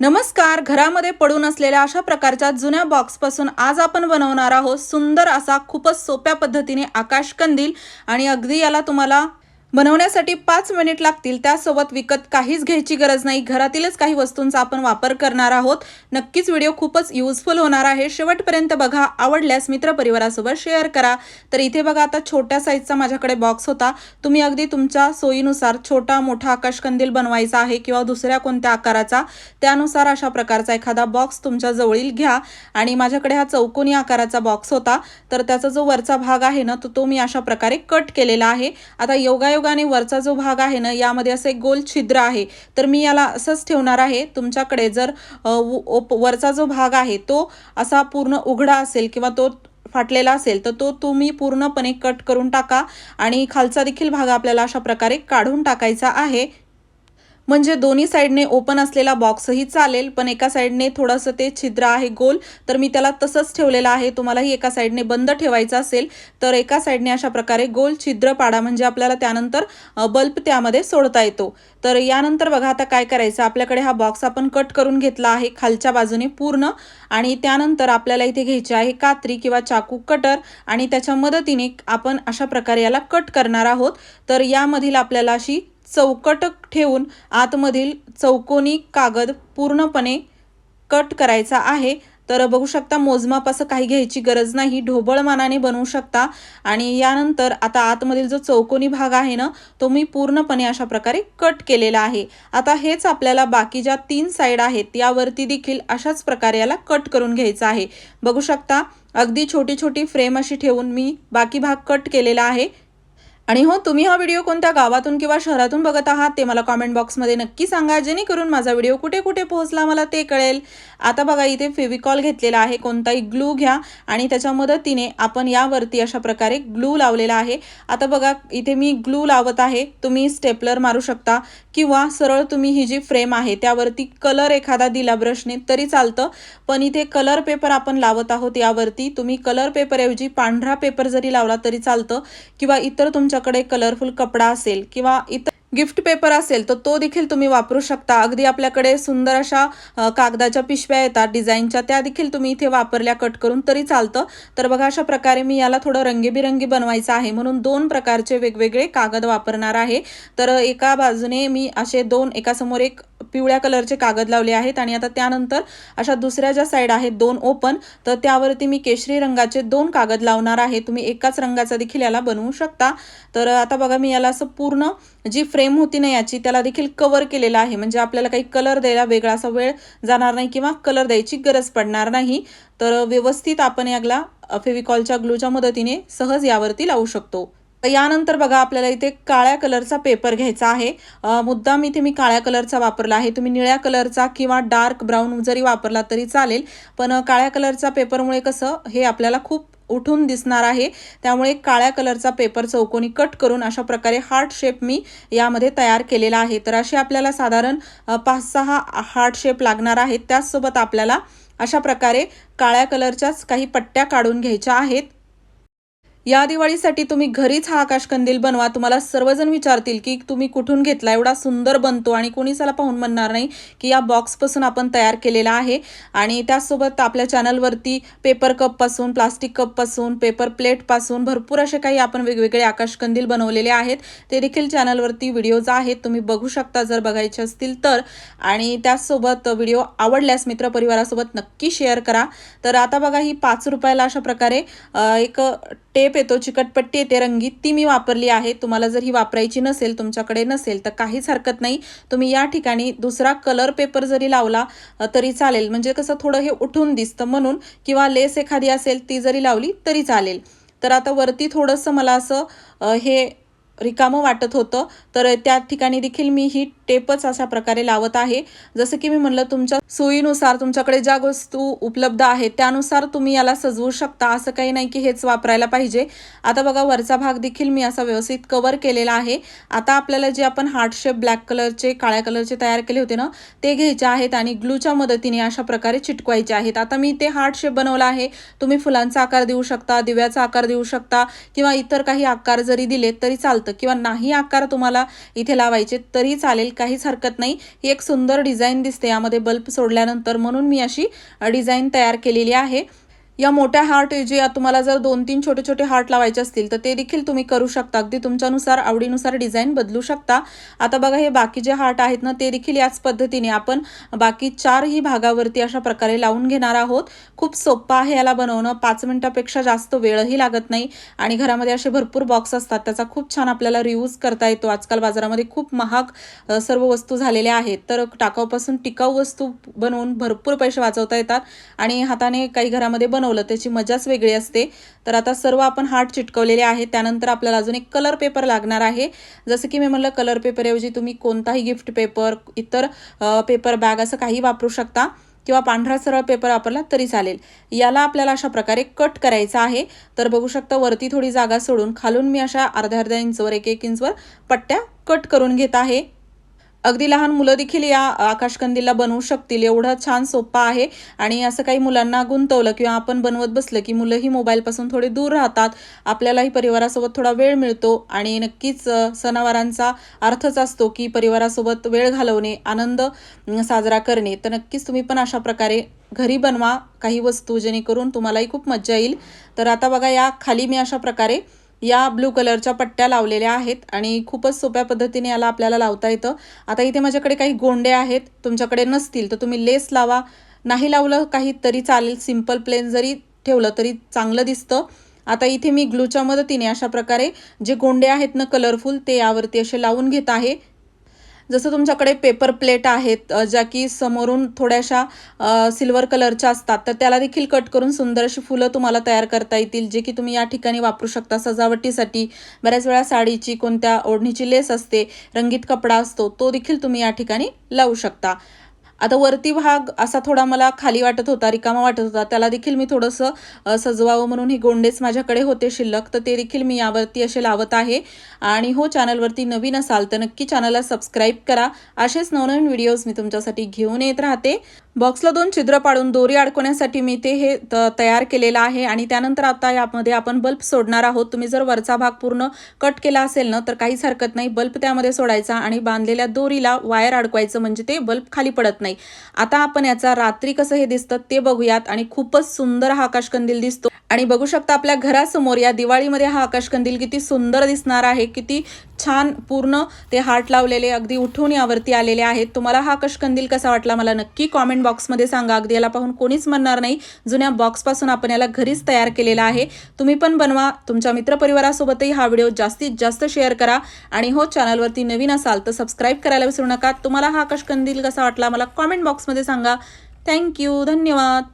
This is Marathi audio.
नमस्कार. घरामध्ये पडून असलेल्या अशा प्रकारच्या जुन्या बॉक्सपासून आज आपण बनवणार आहोत सुंदर असा खूपच सोप्या पद्धतीने आकाश कंदील आणि अगदी याला तुम्हाला बनवण्यासाठी पाच मिनिट लागतील. त्यासोबत विकत काहीच घ्यायची गरज नाही. घरातीलच काही वस्तूंचा आपण वापर करणार आहोत. नक्कीच व्हिडिओ खूपच युजफुल होणार आहे. शेवटपर्यंत बघा. आवडल्यास मित्रपरिवारासोबत शेअर करा. तर इथे बघा आता छोट्या साईजचा माझ्याकडे बॉक्स होता. तुम्ही अगदी तुमच्या सोयीनुसार छोटा मोठा आकाशकंदील बनवायचा आहे किंवा दुसऱ्या कोणत्या आकाराचा. त्यानुसार अशा प्रकारचा एखादा बॉक्स तुमच्या जवळील घ्या. आणि माझ्याकडे हा चौकोनी आकाराचा बॉक्स होता. तर त्याचा जो वरचा भाग आहे ना तो तो मी अशा प्रकारे कट केलेला आहे. आता योगायोग योगायोगाने वरचा जो भाग आहे ना यामध्ये असं एक गोल छिद्र आहे. तर मी याला असंच ठेवणार आहे. तुमच्याकडे जर ओप- वरचा जो भाग आहे तो असा पूर्ण उघडा असेल किंवा तो फाटलेला असेल तर तो तुम्ही पूर्णपणे कट करून टाका. आणि खालचा देखील भाग आपल्याला अशा प्रकारे काढून टाकायचा आहे. म्हणजे दोन्ही साईडने ओपन असलेला बॉक्सही चालेल पण एका साईडने थोडंसं ते छिद्र आहे गोल तर मी त्याला तसंच ठेवलेलं आहे. तुम्हालाही एका साईडने बंद ठेवायचं असेल तर एका साईडने अशा प्रकारे गोल छिद्र पाडा म्हणजे आपल्याला त्यानंतर बल्ब त्यामध्ये सोडता येतो. तर यानंतर बघा आता काय करायचं आपल्याकडे हा बॉक्स आपण कट करून घेतला आहे खालच्या बाजूने पूर्ण आणि त्यानंतर आपल्याला इथे घ्यायची आहे कात्री किंवा चाकू कटर आणि त्याच्या मदतीने आपण अशा प्रकारे याला कट करणार आहोत. तर यामधील आपल्याला अशी चौकट ठेवून आतमधील चौकोनी कागद पूर्णपणे कट करायचा आहे. तर बघू शकता मोजमाप असं काही घ्यायची गरज नाही. ढोबळमानाने बनवू शकता. आणि यानंतर आता आतमधील जो चौकोनी भाग आहे ना तो मी पूर्णपणे अशा प्रकारे कट केलेला आहे. आता हेच आपल्याला बाकी ज्या तीन साईड आहेत यावरती देखील अशाच प्रकारे याला कट करून घ्यायचं आहे. बघू शकता अगदी छोटी छोटी फ्रेम अशी ठेवून मी बाकी भाग कट केलेला आहे. आणि हो तुम्ही हा व्हिडिओ कोणत्या गावातून किंवा शहरातून बघत आहात ते मला कॉमेंट बॉक्समध्ये नक्की सांगा जेणेकरून माझा व्हिडिओ कुठे कुठे पोहोचला मला ते कळेल. आता बघा इथे फेविकॉल घेतलेला आहे कोणताही ग्लू घ्या आणि त्याच्या मदतीने आपण यावरती अशा प्रकारे ग्लू लावलेला आहे. आता बघा इथे मी ग्लू लावत आहे तुम्ही स्टेपलर मारू शकता किंवा सरळ तुम्ही ही जी फ्रेम आहे त्यावरती कलर एखादा दिला ब्रशने तरी चालतं पण इथे कलर पेपर आपण लावत आहोत यावरती तुम्ही कलर पेपरऐवजी पांढरा पेपर जरी लावला तरी चालतं किंवा इतर तुमच्याकडे कलरफुल कपडा असेल किंवा इतर गिफ्ट पेपर असेल तर तो देखील तुम्ही वापरू शकता. अगदी आपल्याकडे सुंदर अशा कागदाच्या पिशव्या येतात डिझाईनच्या त्या देखील तुम्ही इथे वापरल्या कट करून तरी चालतं. तर बघा अशा प्रकारे मी याला थोडं रंगीबिरंगी बनवायचं आहे. म्हणून दोन प्रकारचे वेगवेगळे कागद वापरणार आहे. तर एका बाजूने मी असे दोन एकासमोर एक पिवळ्या कलरचे कागद लावले आहेत आणि आता त्यानंतर अशा दुसऱ्या ज्या साईड आहेत दोन ओपन तर त्यावरती मी केशरी रंगाचे दोन कागद लावणार आहे. तुम्ही एकाच रंगाचा देखील याला बनवू शकता. तर आता बघा मी याला असं पूर्ण जी फ्रेम होती ना याची त्याला देखील कवर केलेलं आहे. म्हणजे आपल्याला काही कलर द्यायला वेगळा असा वेळ जाणार नाही किंवा कलर द्यायची गरज पडणार नाही. तर व्यवस्थित आपण याला फेविकॉलच्या ग्लूच्या मदतीने सहज यावरती लावू शकतो. तर यानंतर बघा आपल्याला इथे काळ्या कलरचा पेपर घ्यायचा आहे. मुद्दाम इथे मी काळ्या कलरचा वापरला आहे. तुम्ही निळ्या कलरचा किंवा डार्क ब्राऊन जरी वापरला तरी चालेल. पण काळ्या कलरचा पेपरमुळे कसं हे आपल्याला खूप उठून दिसणार आहे. त्यामुळे काळ्या कलरचा पेपर चौकोनी कट करून अशा प्रकारे हार्ट शेप मी यामध्ये तयार केलेला आहे. तर असे आपल्याला साधारण पाच सहा हार्ट शेप लागणार आहेत. त्याचसोबत आपल्याला अशा प्रकारे काळ्या कलरच्याच काही पट्ट्या काढून घ्यायच्या आहेत. या दिवाळीसाठी तुम्ही घरीच हा आकाशकंदील बनवा. तुम्हाला सर्वजण विचारतील की तुम्ही कुठून घेतला? एवढा सुंदर बनतो आणि कोणीच याला पाहून म्हणणार नाही की या बॉक्सपासून आपण तयार केलेला आहे. आणि त्याचसोबत आपल्या चॅनलवरती पेपर कपपासून प्लास्टिक कपपासून पेपर प्लेटपासून भरपूर असे काही आपण वेगवेगळे आकाशकंदील बनवलेले आहेत. ते देखील चॅनलवरती व्हिडिओज आहेत. तुम्ही बघू शकता जर बघायचे असतील तर. आणि त्याचसोबत व्हिडिओ आवडल्यास मित्रपरिवारासोबत नक्की शेअर करा. तर आता बघा ही पाच रुपयाला अशा प्रकारे एक टेप येतो चिकटपट्टी येते रंगीत ती मी वापरली आहे. तुम्हाला जर ही वापरायची नसेल तुमच्याकडे नसेल तर काहीच हरकत नाही. तुम्ही या ठिकाणी दुसरा कलर पेपर जरी लावला तरी चालेल. म्हणजे कसं थोडं हे उठून दिसतं म्हणून किंवा लेस एखादी असेल ती जरी लावली तरी चालेल. तर आता वरती थोडंसं मला असं हे रिकामं वाटत होतं. तर त्या ठिकाणी देखील मी ही टेपच अशा प्रकारे लावत आहे. जसं की मी म्हणलं तुमच्या सोयीनुसार तुमच्याकडे ज्या वस्तू उपलब्ध आहेत त्यानुसार तुम्ही याला सजवू शकता. असं काही नाही की हेच वापरायला पाहिजे. आता बघा वरचा भाग देखील मी असा व्यवस्थित कवर केलेला आहे. आता आपल्याला जे आपण हार्ट शेप ब्लॅक कलरचे काळ्या कलरचे तयार केले होते ना ते घ्यायचे आहेत आणि ग्लूच्या मदतीने अशा प्रकारे चिटकवायचे आहेत. आता मी ते हार्ट शेप बनवला आहे. तुम्ही फुलांचा आकार देऊ शकता दिव्याचा आकार देऊ शकता किंवा इतर काही आकार जरी दिले तरी चालतं. चालतं किंवा नाही आकार तुम्हाला इथे लावायचे तरी चालेल काहीच हरकत नाही. ही एक सुंदर डिझाईन दिसते. यामध्ये बल्ब सोडल्यानंतर म्हणून मी अशी डिझाईन तयार केलेली आहे. या मोठ्या हार्ट जे तुम्हाला जर दोन तीन छोटे छोटे हार्ट लावायचे असतील तर ते देखील तुम्ही करू शकता. अगदी तुमच्यानुसार आवडीनुसार डिझाईन बदलू शकता. आता बघा हे बाकी जे हार्ट आहेत ना ते देखील याच पद्धतीने आपण बाकी चारही भागावरती अशा प्रकारे लावून घेणार आहोत. खूप सोपं आहे याला बनवणं. पाच मिनटापेक्षा जास्त वेळही लागत नाही आणि घरामध्ये असे भरपूर बॉक्स असतात. त्याचा खूप छान आपल्याला रियूज करता येतो. आजकाल बाजारामध्ये खूप महाग सर्व वस्तू झालेल्या आहेत. तर टाकाऊपासून टिकाऊ वस्तू बनवून भरपूर पैसे वाचवता येतात आणि हाताने काही घरामध्ये बनवलं त्याची मजाच वेगळी असते. तर आता सर्व आपण हार्ट चिटकवलेले आहेत. त्यानंतर आपल्याला अजून एक कलर पेपर लागणार आहे. जसं की मी म्हणलं कलर पेपरऐवजी तुम्ही कोणताही गिफ्ट पेपर इतर पेपर बॅग असं काही वापरू शकता किंवा पांढरा सरळ पेपर वापरला तरी चालेल. याला आपल्याला अशा प्रकारे कट करायचा आहे. तर बघू शकता वरती थोडी जागा सोडून खालून मी अशा अर्ध्या अर्ध्या इंचवर एक एक इंचवर पट्ट्या कट करून घेत आहे. अगदी लहान मुलं देखील या आकाशकंदीलला बनवू शकतील. एवढं छान सोपं आहे. आणि असं काही मुलांना गुंतवलं किंवा आपण बनवत बसलं की मुलंही मोबाईलपासून थोडे दूर राहतात. आपल्यालाही परिवारासोबत थोडा वेळ मिळतो आणि नक्कीच सणावारांचा अर्थच असतो की परिवारासोबत वेळ घालवणे आनंद साजरा करणे. तर नक्कीच तुम्ही पण अशा प्रकारे घरी बनवा काही वस्तू जेणेकरून तुम्हालाही खूप मज्जा येईल. तर आता बघा या खाली मी अशा प्रकारे या ब्लू कलरच्या पट्ट्या लावलेल्या आहेत आणि खूपच सोप्या पद्धतीने याला आपल्याला लावता येतं. आता इथे माझ्याकडे काही गोंडे आहेत तुमच्याकडे नसतील तर तुम्ही लेस लावा. नाही लावलं काही तरी चालेल सिंपल प्लेन जरी ठेवलं तरी चांगलं दिसतं. आता इथे मी ग्लूच्या मदतीने अशा प्रकारे जे गोंडे आहेत ना कलरफुल ते यावरती असे लावून घेत आहे. जसं तुमच्याकडे पेपर प्लेट आहेत ज्या की समोरून थोड्याशा सिल्वर कलरच्या असतात तर त्याला देखील कट करून सुंदर अशी फुलं तुम्हाला तयार करता येतील जे की तुम्ही या ठिकाणी वापरू शकता. सजावटीसाठी बऱ्याच वेळा साडीची कोणत्या ओढणीची लेस असते रंगीत कपडा असतो तो देखील तुम्ही या ठिकाणी लावू शकता. आता वरती भाग असा थोडा मला खाली वाटत होता रिकामा वाटत होता. त्याला देखील मी थोडंसं सजवावं म्हणून हे गोंडेच माझ्याकडे होते शिल्लक. तर ते देखील मी यावरती असे लावत आहे. आणि हो चॅनलवरती नवीन असाल तर नक्की चॅनलला सबस्क्राईब करा. असेच नवनवीन व्हिडिओज मी तुमच्यासाठी घेऊन येत राहते. बॉक्सला दोन छिद्र पाडून दोरी अडकवण्यासाठी मी ते हे त- तयार केलेलं आहे आणि त्यानंतर आता यामध्ये आपण बल्ब सोडणार आहोत. तुम्ही जर वरचा भाग पूर्ण कट केला असेल ना तर काहीच हरकत नाही. बल्ब त्यामध्ये सोडायचा आणि बांधलेल्या दोरीला वायर अडकवायचं म्हणजे ते बल्ब खाली पडत नाही. आता आपण याचा रात्री कसं हे दिसतं ते बघूयात आणि खूपच सुंदर हा आकाशकंदील दिसतो. आणि बघू शकता आपल्या घरासमोर या दिवाळीमध्ये हा आकाशकंदील किती सुंदर दिसणार आहे किती छान पूर्ण ते हार्ट लावलेले अगदी उठून यावरती आलेले आहेत. तुम्हाला हा आकाशकंदील कसा वाटला मला नक्की कॉमेंट बॉक्समध्ये सांगा. अगदी याला पाहून कोणीच म्हणणार नाही. जुन्या बॉक्सपासून आपण याला घरीच तयार केलेला आहे. तुम्ही पण बनवा. तुमच्या मित्रपरिवारासोबतही हा व्हिडिओ जास्तीत जास्त शेअर करा. आणि हो चॅनलवरती नवीन असाल तर सबस्क्राईब करायला विसरू नका. तुम्हाला हा आकाशकंदील कसा वाटला मला कॉमेंट बॉक्समध्ये सांगा. थँक्यू धन्यवाद.